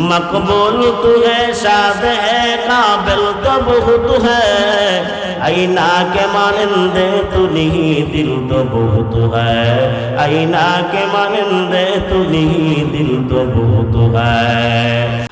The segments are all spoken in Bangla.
مقبول تو ہے شاد ہے قابل تو بہت ہے آئینہ کے مانندے تو نہیں دل تو بہت ہے آئینہ کے مانندے تو نہیں دل تو بہت ہے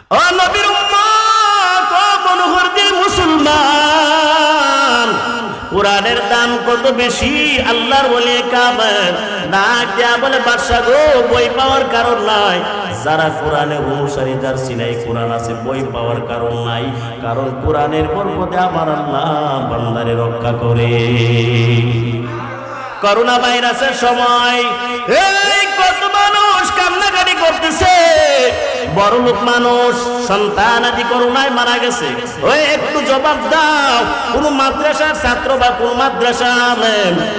কত বেশি আল্লাহর বলে কাবার না দেয়া বলে বাদশা গো, বই পাওয়ার কারণ নাই। যারা কোরআনের অনুসারী, যার সিলাই কোরআন আছে, বই পাওয়ার কারণ নাই। কারণ কোরআনের বরকতে আমার আল্লাহ বান্দারে রক্ষা করে। করোনা ভাইরাসের সময় এই কত মানুষ কান্নাকাটি করতেছে। বড় লোক মানুষ, সন্তান আদি করোনায় মারা গেছে। ওই একটু জবাব দাও, কোন মাদ্রাসার ছাত্র বা কোন মাদ্রাসা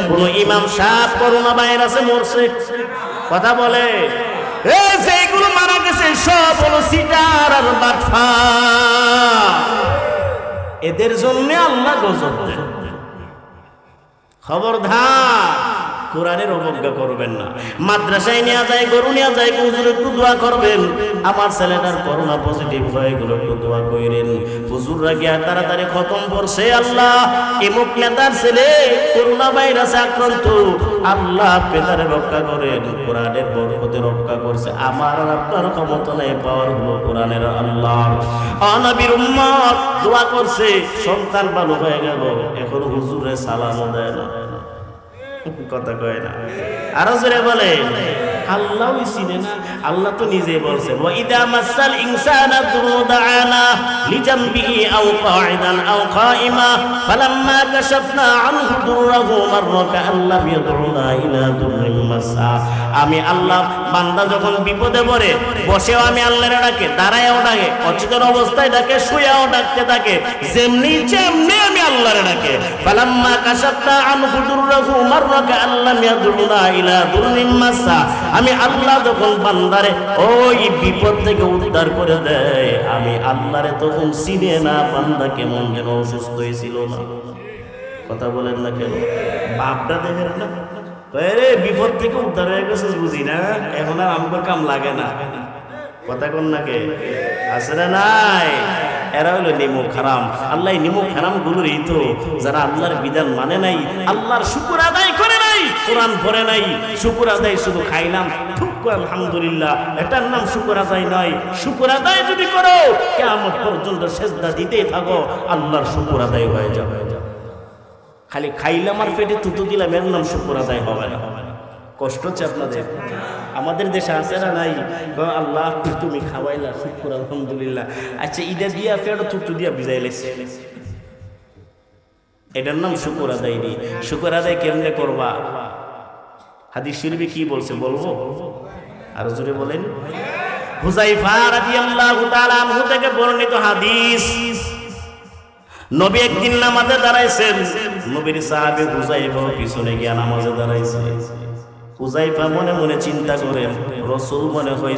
কোন ইমাম সাহেব করোনা ভাইরাসে মরছে? কথা বলে। এই যেগুলো মারা গেছে, সব হলো সিটার আর বাটফা। এদের জন্য আল্লাহ গজব দেন। খবরদার। কোরআনের অবজ্ঞা করবেন না। মাদ্রাসায় নেওয়া যায়, গরু নেওয়া যায়, হুজুর একটু দোয়া করবেন। আমার ছেলেটার করোনা পজিটিভ হয়ে গেল, একটু দোয়া করেন হুজুররা গিয়া তাড়াতাড়ি খতম করছে, আল্লাহ এমুক নেতার ছেলে করোনা ভাইরাসে আক্রান্ত। আল্লাহ পেতারে রক্ষা করেন, কোরআনের বরকতে রক্ষা করছে। আমার আর আপনার ক্ষমতা নেই, পাওয়ার হলো কোরআনের আল্লাহ অনবীর উম্মত দোয়া করছে, সন্তান ভালো হয়ে গেল, এখন হুজুরে সালামও দেয় না। কথা কয় না। আরও জোরে বলে আল্লাহ চিনে না। আল্লাহ তো নিজে বলছে ওয়া ইদা মাসাল ইনসানা দুরুদানা লিজামবিহি আও কাঈদান আও কাইমা ফালাম্মা কাশাফনা আনহু দুররাহু মাররা কাআল্লাম ইয়াদউনা ইলা দুররিন মাসা আমি আল্লাহ, বান্দা যখন বিপদে পড়ে, বসেও আমি আল্লাহর ডাকে, দাঁড়ায়ও ডাকে, অচেতন অবস্থায় ডাকে, শুয়েও ডাকতে থাকে, যেমনি যেমনি আমি আল্লাহর ডাকে। ফালাম্মা কাশাফনা আনহু দুররাহু মাররা কাআল্লাম ইয়াদউনা ইলা দুররিন মাসা আমি আল্লাহ যখন বান্দারে, ওই বিপদ থেকে উদ্ধার করে দেয়। আমি আল্লাহরে তখন চিনে না, বান্দা কেমন যেন অসুস্থ হয়েছিল না। কথা বলেন না কেন? বাপটা দেখেন না। বিপদ থেকে উদ্ধার হয়ে বুঝি না? এখন আর আমার কাম লাগে না। কথা কোন নাকে আছে না নাই? এরা হলো নিমু খারাম। আল্লাহ নিমু খারাম গুলোরই তো, যারা আল্লাহর বিধান মানে নাই, আল্লাহর শুকুর আদায় কোরআন পড়ে নাই, শুকুর আদায় শুধু খাইলাম। আলহামদুলিল্লাহ। এটার নাম শুকুর আদায় নয়। শুকুর আদায় যদি করো কেমন পর্যন্ত সেজদা দিতেই থাকো, আল্লাহর শুকুর আদায় হয়ে যাবে। খালি খাইলাম আর পেটে তুতু দিলাম, এর নাম শুকুর আদায় হবে না। কষ্ট হচ্ছে আপনাদের? আমাদের দেশে আছে না নাই? আল্লাহ, তুমি খাওয়াইলা, শুকুর, আলহামদুলিল্লাহ। আচ্ছা ইটা দিয়া পেট তুতু দিয়া ভিজাই লেছে। এটার নাম শুকুর আদায় নি শুকুর আদায় কেমনে করবা? হাদিস শরীফে কি বলছে বলব? আরও জোরে বলেন। হাদিস। নবী নবীর মনে মনে চিন্তা মনে হয়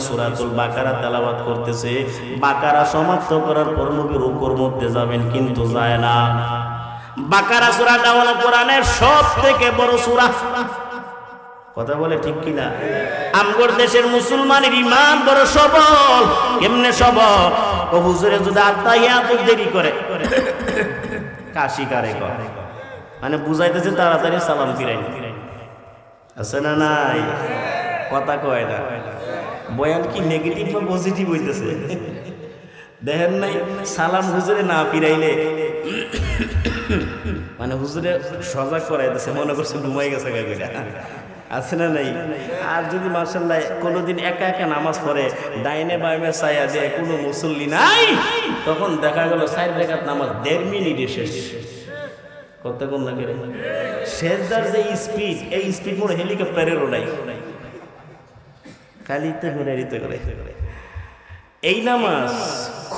বাকারা করতেছে। বাকারা সমাপ্ত করার পর নবী রুকুর মধ্যে যাবেন, কিন্তু যায় না। বাকারা সূরাটা হলো কোরআনের সব থেকে বড় সুরা। কথা বলে ঠিক কিনা? আমগর দেশের মুসলমানের ইমান বড় সবল। কেমনে সবল? ও হুজুরে, যদি আত্মাইয়াত দেরি করে কাশি কারে করে। মানে বুঝাইতেছে তাড়াতাড়ি সালাম ফিরাই আছে না নাই? কথা কয় না। বয়ান কি নেগেটিভ বা পজিটিভ হইতেছে? দেখেন নাই? সালাম হুজুরে না ফিরাইলে। মানে হুজুরে সজাগ করাইতেছে, মনে করছে ঘুমাই গেছে আছে না নাই? আর যদি মার্শাল্লাহ কোনোদিন একা একা নামাজ পড়ে, ডাইনে বাইমে ছায়া দেয় কোনো মুসল্লি নাই, তখন দেখা গেল সাইড রেখাত নামাজ দেড় মিনিটে শেষ। কত কোন না কেড়ে শেষদার যে স্পিড, এই স্পিড মোর হেলিকপ্টারেরও নাই। কালিতে হুনারিতে করে। এই নামাজ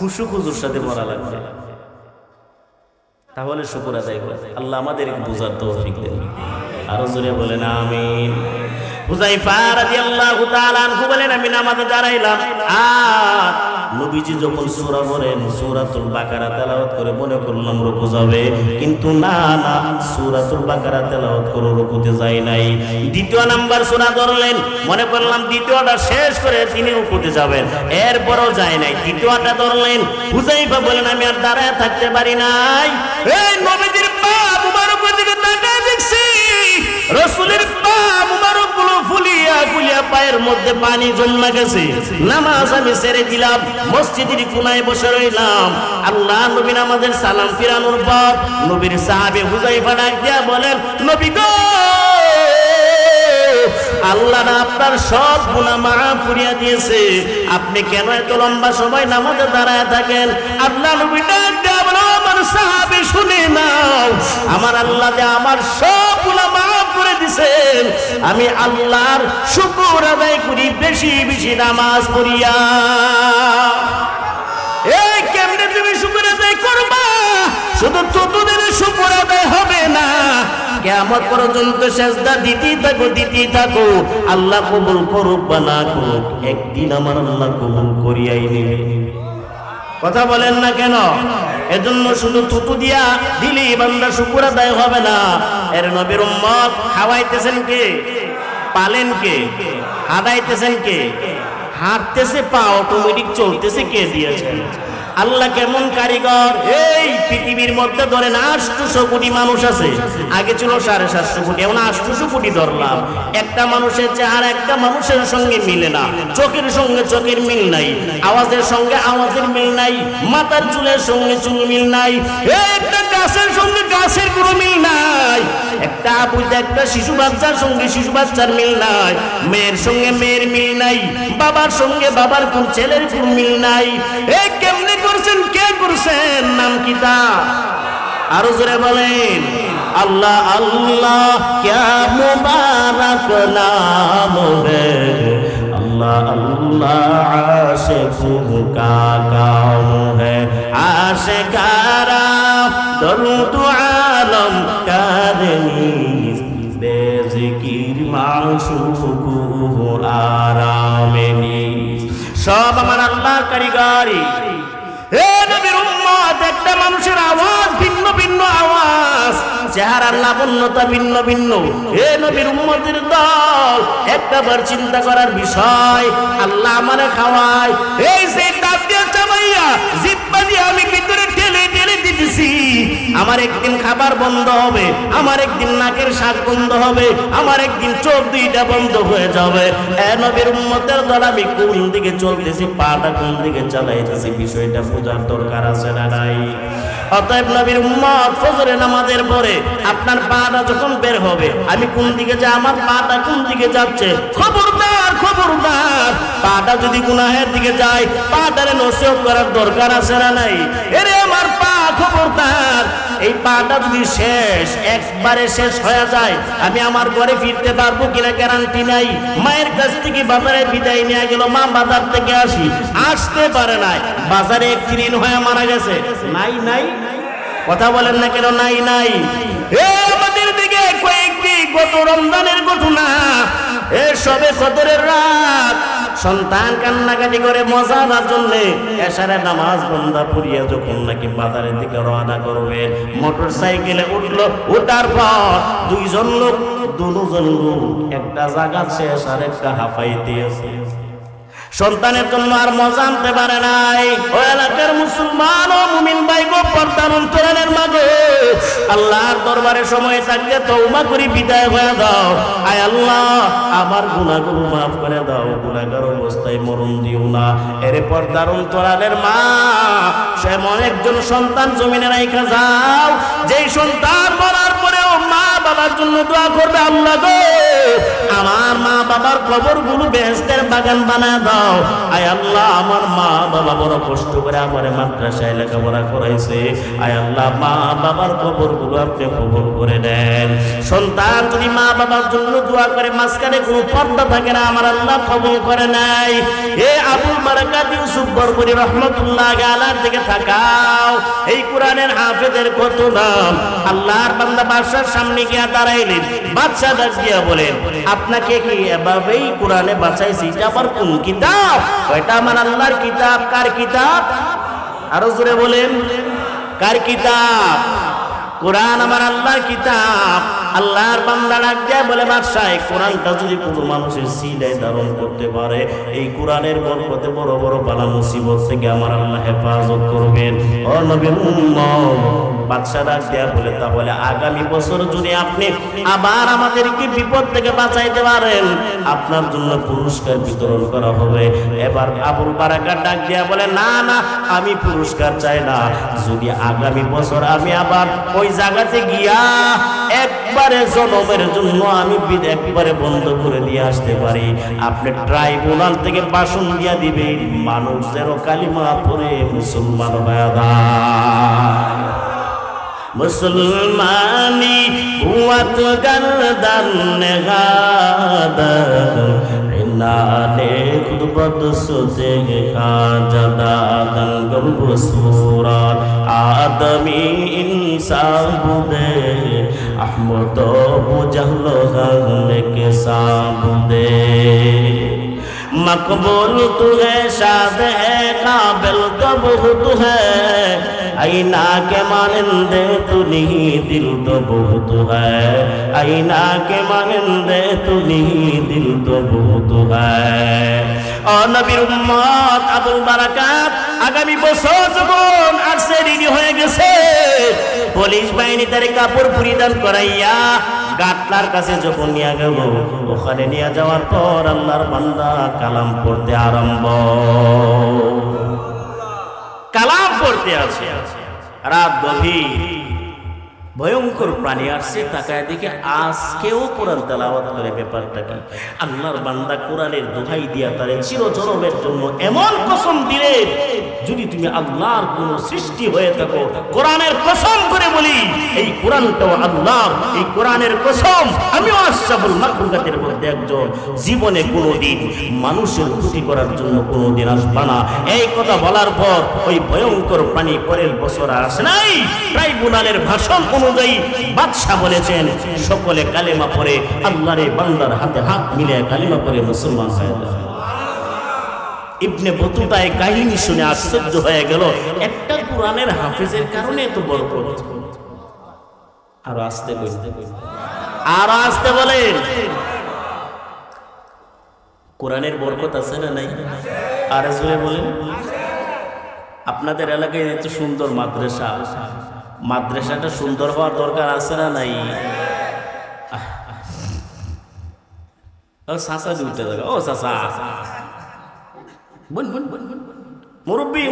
খুশু খুজুর সাথে মরা লাগবে। তাহলে শুকুর আদায় করে। আল্লাহ আমাদের বোঝার তৌফিক দেন। আরও জোরে বলেন, আমিন। হুজাইফা রাদিয়াল্লাহু তাআলা আনহু বলেন, আমি নামাজে দাঁড়াইলাম। আর নবীজি যখন সূরা পড়েন, সূরাতুল বাকারা তেলাওয়াত করে মনে করলাম, রুকু যাবে। কিন্তু না না, সূরাতুল বাকারা তেলাওয়াত করে রুকুতে যায় নাই। দ্বিতীয় নাম্বার সূরা ধরলেন, মনে করলাম দ্বিতীয়টা শেষ করে তিনি রুকুতে যাবেন, এরপরও যায় নাই। তৃতীয়টা ধরলেন, হুজাইফা বলেন, আমি আর দাঁড়ায় থাকতে পারি নাই। এই নবীজির পা মুবারকের দিকে তাকায় দেখছি, রসুলের পা মুবারক ফুলিয়া ফুলিয়া পায়ের মধ্যে পানি জন্মা গেছে। নামাজ আমি ছেড়ে দিলাম, মসজিদের কোনায় বসে রইলাম। আল্লাহ নবীন আমাদের সালাম ফিরানোর পর নবীর সাহাবে হুজাইফা ডাক দিয়া বলেন, নবী গো, আল্লাহ না আপনার সব গুণা মাফ করিয়া দিয়েছে। আপনি কেন এত লম্বা সময় নামাজে দাঁড়ায় থাকেন? আল্লাহ নবী ডাক দিয়া বলো আমার সাহাবে শুনে নাও, আমার আল্লাহ যে আমার সব গুণা মাফ করে দিছেন। আমি আল্লাহর শুকর আদায় করি, বেশি বেশি নামাজ পড়িয়া। এই কেমনে তুমি শুকর আদায় করবা? শুধু চতুর্দিনে শুকর আদায় হবে না। কেমন পর্যন্ত সেজদা দিতেই থাকো দিতেই থাকো। আল্লাহ কবুল করুক বা না করুক, একদিন আমার আল্লাহ কবুল করিয়াই নেবে। কথা বলেন না কেন? এজন্য শুধু থুতু দিয়া দিলি বান্দা শুকুর আদায় হবে না। এর নবীর উম্মত খাওয়াইতেছেন কে? পালেন কে? হাদাইতেছেন কে? হাঁটতেছে, পা অটোমেটিক চলতেছে, কে দিয়েছেন আল্লাহ কেমন কারিগর? এই পৃথিবীর মধ্যে ধরেন আটশো কোটি মানুষ আছে। আগে ছিল সাড়ে সাতশো কোটি, এখন আটশো কোটি ধরলাম। একটা মানুষের চেহারা একটা মানুষের সঙ্গে মিলে না। চোখের সঙ্গে চোখের মিল নাই, আওয়াজের সঙ্গে আওয়াজের মিল নাই, মাথার চুলের সঙ্গে চুল মিল নাই, একটা গাছের সঙ্গে গাছের কোনো মিল নাই। একটা আবুতে একটা শিশু বাচ্চার সঙ্গে শিশু বাচ্চার মিল নাই, মেয়ের সঙ্গে মেয়ের মিল নাই, বাবার সঙ্গে বাবার কোন ছেলের কোন মিল নাই। এই করছেন নাম কি তা আরও জোরে বলেন। আল্লাহ আল্লাহ, ক্যা মুবারক নাম রে? আল্লাহ আল্লাহ আশিক কা কাম হে আশিকারা দরুদ আলম কারনি বেজিকির মাশুক আরামে সব আমার আল্লাহ কারিগরি। একটা মানুষের আওয়াজ, ভিন্ন ভিন্ন আওয়াজ। চেহারার লাবণ্যতা ভিন্ন ভিন্ন। হে নবীর উম্মতের দল একটা বার চিন্তা করার বিষয়, আল্লাহ আমারে খাওয়ায়। এই সেই দাঁত দিয়ে চাবাইয়া দিয়ে আমি ঠেলে দিতেছি আমার একদিন খাবার বন্ধ হবে, আমার একদিন নাকের শ্বাস বন্ধ হবে, আমার একদিন চোখ দুইটা বন্ধ হয়ে যাবে। নবীর উম্মতের দল, আমি কোন দিকে চলতেছি, পাটা কোন দিকে চালাইতেছি, বিষয়টা বোঝার দরকার আছে না নাই? অতএব নবীর উম্মত ফজরে নামাজের পরে আপনার পাটা যখন বের হবে, আমি কোন দিকে যাই আমার পাটা কোন দিকে যাচ্ছে? খবরদার খবরদার। পাটা যদি গুনাহের দিকে যায়, পাটারে নসিহত করার দরকার আছে না নাই? এরে আমার পা খবরদার, এই পাটা যদি শেষ, একবারে শেষ হয়ে যায়, আমি আমার ঘরে ফিরতে পারব কিনা গ্যারান্টি নাই। মায়ের কাছ থেকে বাজারে বিদায় নিয়ে গেল, মা বাজার থেকে আসি, আসতে পারে নাই। বাজারে অ্যাক্সিডেন্ট হয়ে মারা গেছে। নাই নাই। কথা বলেন না কেন? নাই নাই। আমাদের দিকে কয়েকটি গত রমজানের ঘটনা। এ সবে সদরের রাত। সন্তান কান্নাকাটি করে মজার জন্য এসারে নামাজ বন্ধা পুরিয়া যখন নাকি বাজারের দিকে রওনা করবে মোটর সাইকেলে উঠল, উঠার পর দুইজন লোক, দুজন লোক, একটা জায়গা শেষ আর একটা হাফাই আছে সন্তানের জন্য আর মজা আনতে পারে নাই। ও এলাকার মুসলমান ও মুমিন ভাই গো পর্দার অন্তরানের মাঝে। আল্লাহর দরবারে সময় থাকলে তওবা করি, বিদায় হয়ে দাও আয় আল্লাহ, আমার গুনাহগুলো মাফ করে দাও। গুনাহগার অবস্থায় মরণ দিও না। এর পর্দার অন্তরানের মা সে এমন একজন সন্তান জমিনে রাইখা যাও। যেই সন্তান পরেও মা বাবার জন্য দোয়া করবে, আল্লাহ গো, আমার মা বাবার কবরগুলো বেহেস্তের বাগান বানা দাও। আয় আল্লাহ, আমার মা বাবা বড় কষ্ট করে আমার মাদ্রাসায় লেখাপড়া করাইছে। আয় আল্লাহ, মা বাবার কবরগুলো আপনি কবর করে দেন সন্তান, যদি মা বাবার জন্য দোয়া করে, মাঝখানে কোনো পর্দা থাকে না, আমার আল্লাহ কবর করে নাই এ আবুল বারাকাত ইউসুফ বরবরি রহমতুল্লাহ আলার দিকে থাকাও এই কোরআনের হাফেজের কত নাম? আল্লাহর বান্দা বাদশার সামনে গিয়ে গিয়া দাঁড়াইলেন বাদশাহ ডাক দিয়া বলেন, আপনাকে কি এভাবেই কোরআনে বাঁচাইছি? আবার কোন কিতাব? এটা আমার আল্লাহর কিতাব। কার কিতাব? আরও জোরে বলেন, কার কিতাব? কোরআন আমার আল্লাহর কিতাব। আল্লাহর বান্দা ডাক বলে, বাদশাহ কোরআনটা যদি কোনো মানুষের সিলায় ধারণ করতে পারে, এই কোরআনের বরকতে বড় বড় বালা মুসিবত থেকে আমার আল্লাহ হেফাজত করবেন। ও উম্মত, বাদশাহ ডাক বলে তাহলে আগামী বছর যদি আপনি আবার আমাদেরকে বিপদ থেকে বাঁচাইতে পারেন, আপনার জন্য পুরস্কার বিতরণ করা হবে। এবার আবুল বারাকার ডাক দেয়া বলে, না না, আমি পুরস্কার চাই না। যদি আগামী বছর আমি আবার ওই জায়গাতে গিয়া একবারে জনমের জন্য আমি বিদ একবারে বন্ধ করে দিয়ে আসতে পারি। আপনি ট্রাইব্যুনাল থেকে বাসন দিয়া দিবে মানুষ যেন কালিমা পরে মুসলমান যায়। মুসলমানি হুয়াত গরদান নেগাদার ইনানে بد سوچے کان جدا دلگم رسورا آدمی انسان بودے احمد و جہل غم کے سامنے مقبول تو ہے شاد ہے قابل تو بہت ہے আইনা কে মানন্দে তুনি দিল তো বহুত হ্যায় আইনা কে মানন্দে তুনি দিল তো বহুত হ্যায় নবীর উম্মত আবুল বারাকাত আগামী বছর যখন আসছে রেডি হয়ে গেছে, পুলিশ বাহিনী তার কাপড় পরিধান করাইয়া গাটলার কাছে যখন নিয়ে গেল, ওখানে নিয়ে যাওয়ার পর আল্লাহর বান্দা কালাম পড়তে আরম্ভ। কালাম পড়তে আছে। রাত গভীর। ভয়ঙ্কর প্রাণী আসছে, তাকায় দিকে আজকেও কোরআন তেলাওয়াত করে ব্যাপারটা কি? আল্লাহর বান্দা কোরআনের দোহাই দিয়া তারে চিরজনমের জন্য এমন কসম দিলেন যদি তুমি আল্লাহর কোন সৃষ্টি হয়ে থাকো, কোরআনের কসম করে বলি, এই কোরআনটাও আল্লাহর, এই কোরআনের কসম। আমিও আশরাফুল মাখলুকাতের মধ্যে একজন, জীবনে কোনোদিন মানুষের ক্ষতি করার জন্য কোনোদিন আসবা না। এই কথা বলার পর ওই ভয়ঙ্কর প্রাণী পরের বছর আসে নাই। ট্রাইব্যুনালের ভাষণ অনুযায়ী বাদশাহ বলেছেন, সকলে কালেমা পড়ে আল্লাহরে বান্দার হাতে হাত মিলে কালেমা পড়ে মুসলমান হয়ে যায় ইবনে বতুতা এই কাহিনী শুনে আশ্চর্য হয়ে গেল, একটা কোরআনের হাফেজের কারণে এত বরকত আরও আসতে বলতে আরও আসতে বলেন। কোরআনের বরকত আছে না নাই? আর জোরে বলেন। আপনাদের এলাকায় এত সুন্দর মাদ্রাসা। মাদ্রাসাটা সুন্দর হওয়ার দরকার আছে না নাই? সাসা দুইটা জায়গা ও সাসা বন বন বন বন মুরব্বী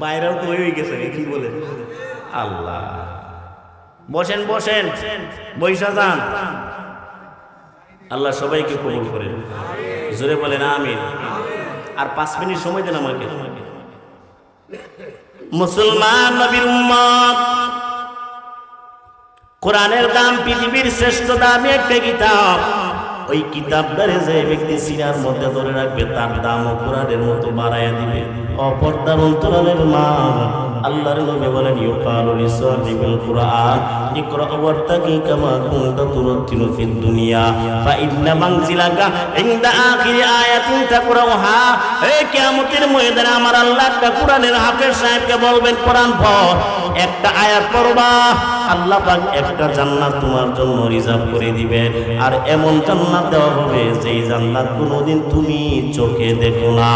বাইরেও তো হয়ে গেছে কি বলে? আল্লাহ। বসেন বসেন। বৈশা যান। আল্লাহ সবাইকে কবুল করেন। জোরে বলেন, আমিন। আর পাঁচ মিনিট সময় দেন আমাকে। মুসলমান নবীর উম্মত। কোরআনের দাম পৃথিবীর শ্রেষ্ঠ দামি একটা কিতাব। ওই কিতাবটারে যে ব্যক্তি সিনার মধ্যে ধরে রাখবে, তার দামও কোরআনের মতো বাড়াইয়া দিবে। অপর্দার অন্তরালের মা, আল্লাহর নবী বলেন, ইউকালু লিসাহিবিল কুরআন ইকরা ওয়ারতাকি কামা কুনতা তুরাতিলু ফিদ দুনিয়া, ফা ইন্না মানজিলাকা ইনদা আখিরি আয়াতিন তাকরাউহা। এই কিয়ামতের ময়দানে আমার আল্লাহ কোরআনের হাফেজ সাহেবকে বলবেন, কোরআন পড়, একটা আয়াত পড়বা। আল্লাহ পাক একটা জান্নাত তোমার জন্য রিজার্ভ করে দিবে। আর এমন জান্নাত দেওয়া হবে যেই জান্নাত কোনোদিন তুমি চোখে দেখো না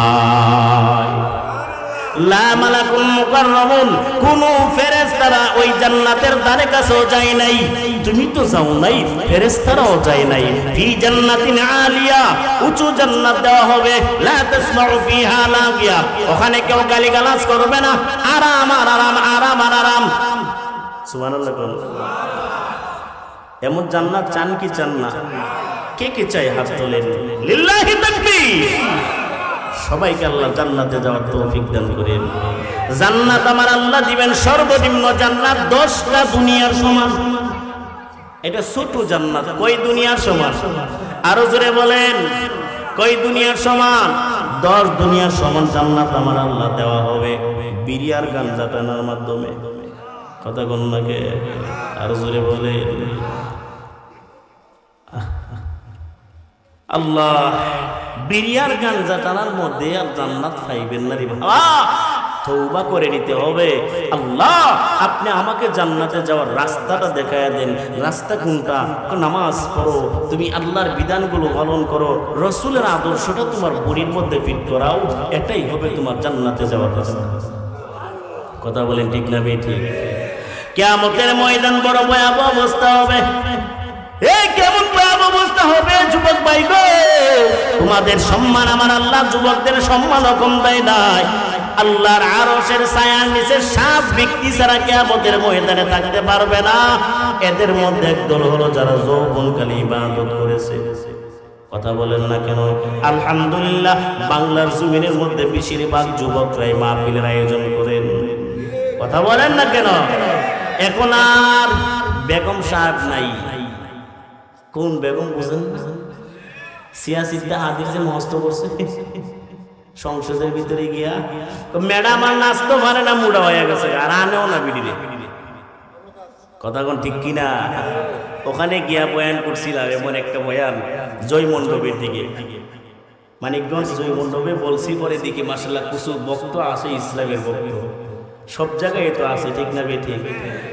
ওখানে কেউ গালিগালাজ করবে না। আরাম আরাম আরাম আরাম। এমন জান্নাত চান কি চান না? কে কে চাই হাত তোলেন? সবাইকে আল্লাহ জান্নাতে যাওয়ার তৌফিক দান করেন। জান্নাত আমার আল্লাহ দিবেন সর্বনিম্ন জান্নাত দশটা দুনিয়ার সমান। এটা ছোট জান্নাত কই দুনিয়ার সমান? আরও জোরে বলেন কই দুনিয়ার সমান? দশ দুনিয়ার সমান জান্নাত আমার আল্লাহ দেওয়া হবে। বিরিয়ার গান টানার মাধ্যমে। কথা কন্যাকে আর জোরে বলে আল্লাহ, বিরিয়ার গাঞ্জা টানার মধ্যে আর জান্নাত পাইবেন না রে বাবা। তৌবা করে নিতে হবে। আল্লাহ, আপনি আমাকে জান্নাতে যাওয়ার রাস্তাটা দেখায় দেন। রাস্তা কোনটা? নামাজ পড়ো। তুমি আল্লাহর বিধানগুলো পালন করো। রসুলের আদর্শটা তোমার বড়ির মধ্যে ফিট করাও। এটাই হবে তোমার জান্নাতে যাওয়ার রাস্তা। কথা বলেন ঠিক না ঠিক? কেমতের ময়দান বড় ভয়াবহ অবস্থা হবে। এই কেমন ভয়াবহ অবস্থা হবে, যুবক ভাই গো তোমাদের সম্মান আমার আল্লাহ, যুবকদের সম্মান কম দেয় নাই। আল্লাহর আরশের ছায়ার নিচে সাত ব্যক্তি ছাড়া কেয়ামতের ময়দানে থাকতে পারবে না। এদের মধ্যে একদল হলো যারা যৌবনকালী ইবাদত করেছে। কথা বলেন না কেন? আলহামদুলিল্লাহ, বাংলার জমিনের মধ্যে বেশিরভাগ যুবকরাই মাহফিলের আয়োজন করেন। কথা বলেন না কেন? এখন আর বেগম সাহেব নাই। কোন বেগম বুঝেন? সিয়াসিতে হাদির যে মস্ত করছে। সংসদের ভিতরে গিয়া ম্যাডাম, আর নাচতে পারে না, মুড়া হয়ে গেছে, আর আনেও না বিড়িরে। কথা কোন ঠিক কিনা ওখানে গিয়া বয়ান করছিলাম, এমন একটা বয়ান জয় মণ্ডপের দিকে। মানিকগঞ্জ জয় মণ্ডপে বলছি পরে দিকে মাসাল্লাহ কুসু বক্ত আছে ইসলামের বক্ত সব জায়গায় তো আছে, ঠিক না বে ঠিক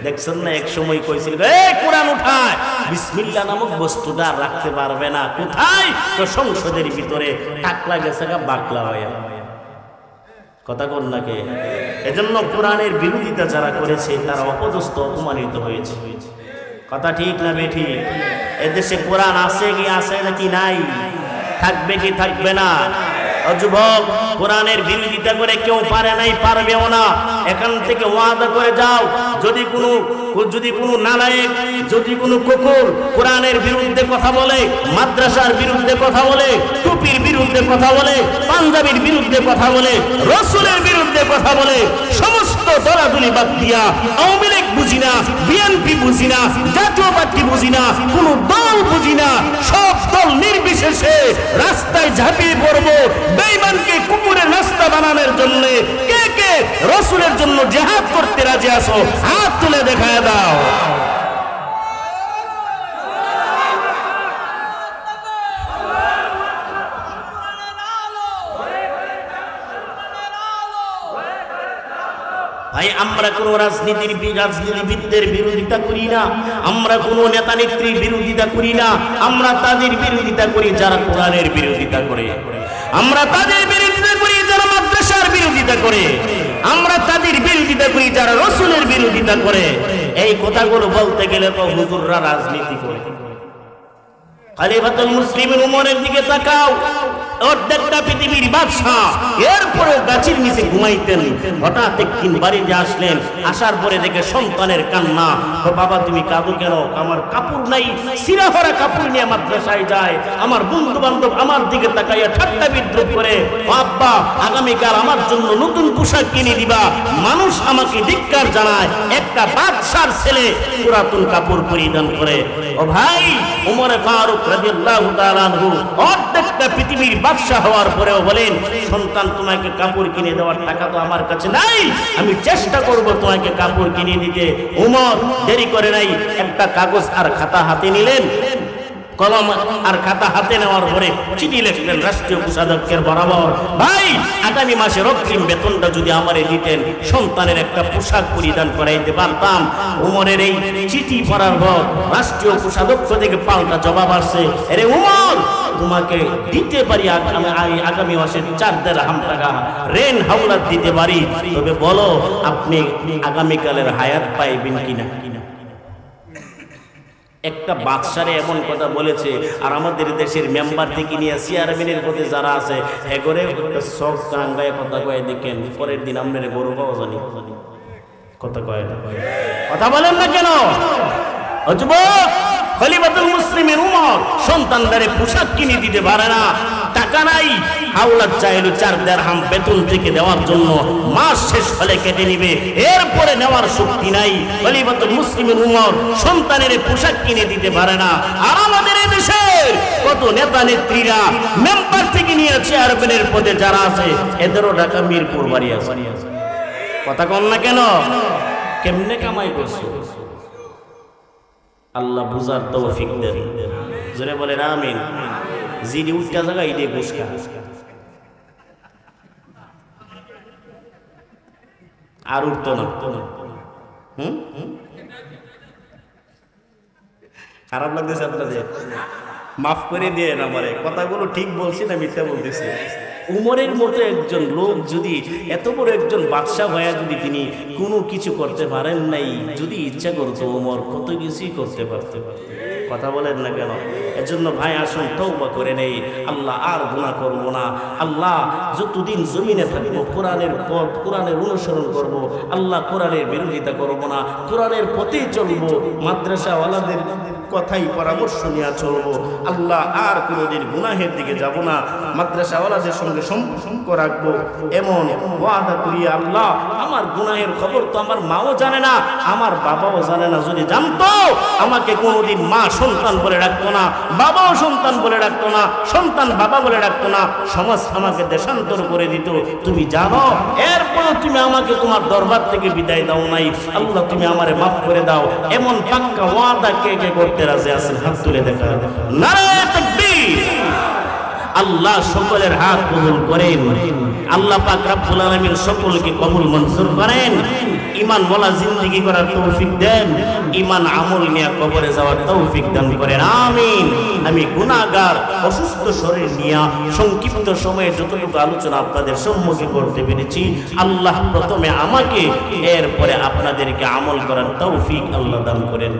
দেখছেন না এক সময় কইছিল এই কোরআন উঠায়! বিসমিল্লাহ নামক বস্তুটা রাখতে পারবে না। কোথায়? তো সংসদের ভিতরে টাকলা গেছে বাকলা হয়ে। কথা কন নাকে এজন্য কোরআনের বিরোধিতা যারা করেছে, তারা অপদস্থ, অপমানিত হয়েছে। কথা ঠিক না বে ঠিক এদেশে কোরআন আছে কি আছে নাকি নাই? থাকবে কি থাকবে না? যুবক, কোরআনের বিরোধিতা করে কেউ পারে নাই, পারবেও না। এখান থেকে ওয়াদা করে যাও। যদি কোনো যদি কোনো নালায়েক, যদি কোনো কুকুর কোরআনের বিরুদ্ধে কথা বলে, মাদ্রাসার বিরুদ্ধে কথা বলে বিরুদ্ধে কথা বলে, পাঞ্জাবির বিরুদ্ধে কথা বলে, রসুলের বিরুদ্ধে কথা বলে, সমস্ত দলাদলি বাদ দিয়া, আওয়ামী লীগ বুঝি না, বিএনপি বুঝি না, জাতীয় পার্টি বুঝি না, কোন দল বুঝি না, সব দল নির্বিশেষে রাস্তায় ঝাঁপিয়ে পড়ব, বেঈমানকে কুকুরের রাস্তা বানানোর জন্য, কে কে রসুলের জন্য জেহাদ করতে রাজি আসো হাত তুলে দেখায় দাও। ভাই, আমরা কোন রাজনীতির রাজনীতিবিদদের বিরোধিতা করি না। আমরা কোন নেতা নেত্রীর বিরোধিতা করি না। আমরা তাদের বিরোধিতা করি, যারা কোরআনের বিরোধিতা করে। আমরা তাদের বিরোধিতা করি, যারা মাদ্রাসার বিরোধিতা করে। আমরা তাদের বিরোধিতা করি, যারা রসুলের বিরোধিতা করে। এই কথাগুলো বলতে গেলে তো হুজুররা রাজনীতি করে। খালিফাতুল মুসলিমের উমরের দিকে তাকাও। অর্ধেকটা পৃথিবীর বাদশাহ। এরপরেও গাছের নিচে ঘুমাইতেন হঠাৎ একদিন বাড়িতে আসলেন, আসার পরে দেখে সন্তানের কান্না। ও বাবা, তুমি কাঁদো কেন? আমার কাপড় নাই। সিরাহরা কাপড় নিয়ে মাদ্রাসায় যায়। আমার বন্ধু বান্ধব আমার দিকে তাকাইয়া ঠাট্টা বিদ্রুপ করে। "ও আব্বা, আগামীকাল আমার জন্য নতুন পোশাক কিনে দিবা। মানুষ আমাকে ধিক্কার জানায়, একটা বাদশার ছেলে পুরাতন কাপড় পরিধান করে। ও ভাই, উমরে ফারুক পৃথিবীর বাদশা হওয়ার পরেও বলেন, সন্তান, তোমাকে কাপড় কিনে দেওয়ার টাকা তো আমার কাছে নাই। আমি চেষ্টা করব তোমাকে কাপড় কিনে দিতে। উমর, দেরি করে নাই, একটা কাগজ আর খাতা হাতে নিলেন। কলম আর খাতা হাতে নেওয়ার পরে চিঠি লিখলেন রাষ্ট্রীয় কোষাধ্যক্ষের বরাবর, ভাই, আগামী মাসের অগ্রিম বেতনটা যদি আমারে দিতেন, সন্তানের একটা পোশাক পরিধান করাইতে পারতাম। উমরের এই চিঠি পড়ার পর রাষ্ট্রীয় কোষাধ্যক্ষ থেকে পাল্টা জবাব আসছে, আরে উমর, তোমাকে দিতে পারি আই- আগামী মাসের চার দেড় হাম টাকা, রেন হাওলাত দিতে পারি। তবে বলো, আপনি আগামীকালের হায়াত পাইবেন কিনা? একটা বাদশারে এমন কথা বলেছে, আর আমাদের দেশের মেম্বার থেকে নিয়ে চেয়ারম্যানের পথে যারা আছে, এগরে সব কাঙ্গায় কথা কয়ে দেখেন, পরের দিন আপনার গরু পাওয়া জানি। কথা কয় কথা বলেন না কেন? খলিফাতুল মুসলিমের উমর সন্তানদারে পোশাক কিনে দিতে পারে না। টাকা নাই। হাওলাত চাইলো চার দেড়হাম বেতন থেকে দেওয়ার জন্য মাস শেষ হলে কেটে নিবে। এরপরে নেওয়ার শক্তি নাই। খলিফাতুল মুসলিমের উমর সন্তানের পোশাক কিনে দিতে পারে না। আর আমাদের এই দেশের কত নেতা নেত্রীরা মেম্বার থেকে নিয়ে চেয়ারম্যানের পদে যারা আছে, এদেরও ঢাকা মিরপুর বাড়ি আছে। কথা কম না কেন? কেমনে কামাই করছ? আল্লাহ বুঝার তৌফিক দেন। জোরে বলে আমিন। জিডি উঠকা জায়গা ইডে গুসকা আর উঠতো না। হুম? খারাপ লাগতেছে আপনাদের। মাফ করে দিয়ে না আমারে। কথাগুলো ঠিক বলছি না মিথ্যা বলতেছি। উমরের মতো একজন লোক যদি এত বড় একজন বাদশাহ ভাইয়া যদি তিনি কোনো কিছু করতে পারেন নাই, যদি ইচ্ছা করতো উমর, কত কিছুই করতে পারতে। কথা বলেন না কেন? এজন্য ভাই আসুন তৌবা করে নেই। আল্লাহ আর গুণা করব না। আল্লাহ যতদিন জমিনে থাকব, কোরআনের পথ, কোরআনের অনুসরণ করব। আল্লাহ কোরআনের বিরোধিতা করব না। কোরআনের পথেই চলবো। মাদ্রাসাওয়ালাদের কথাই পরামর্শ নিয়ে চলবো। আল্লাহ আর কোনোদিন গুনাহের দিকে যাব না। মাদ্রাসাওয়ালাদের সঙ্গে সম্পর্ক রাখব। এমন ওয়াদা করি আল্লাহ, আমার গুনাহের খবর তো আমার মাও জানে না, আমার বাবাও জানে না। যদি জানতো, আমাকে কোনোদিন মা সন্তান বলে রাখতো না, বাবাও সন্তান বলে রাখতো না, সন্তান বাবা বলে রাখতো না। সমাজ আমাকে দেশান্তর করে দিত। তুমি জানো এরপরও তুমি আমাকে তোমার দরবার থেকে বিদায় দাও নাই। আল্লাহ, তুমি আমারে মাফ করে দাও। এমন পাক্কা ওয়াদা কে কে করতে আছেন, হাত তুলে দেখা আল্লাহ সকলের হাত কবুল করেন। আল্লাহ পাক রব্বুল আলামিন সকলকে কবুল মঞ্জুর করেন। ঈমান জিন্দেগি করার তৌফিক দেন। ঈমান আমল কবরে যাওয়ার তৌফিক দান করেন। আমিন। আমি গুনাহগার, অসুস্থ শরীর নিয়ে সংক্ষিপ্ত সময়ে যতটুকু আলোচনা আপনাদের সম্মুখে করতে পেরেছি, আল্লাহ প্রথমে আমাকে, এরপরে আপনাদেরকে আমল করার তৌফিক আল্লাহ দান করেন।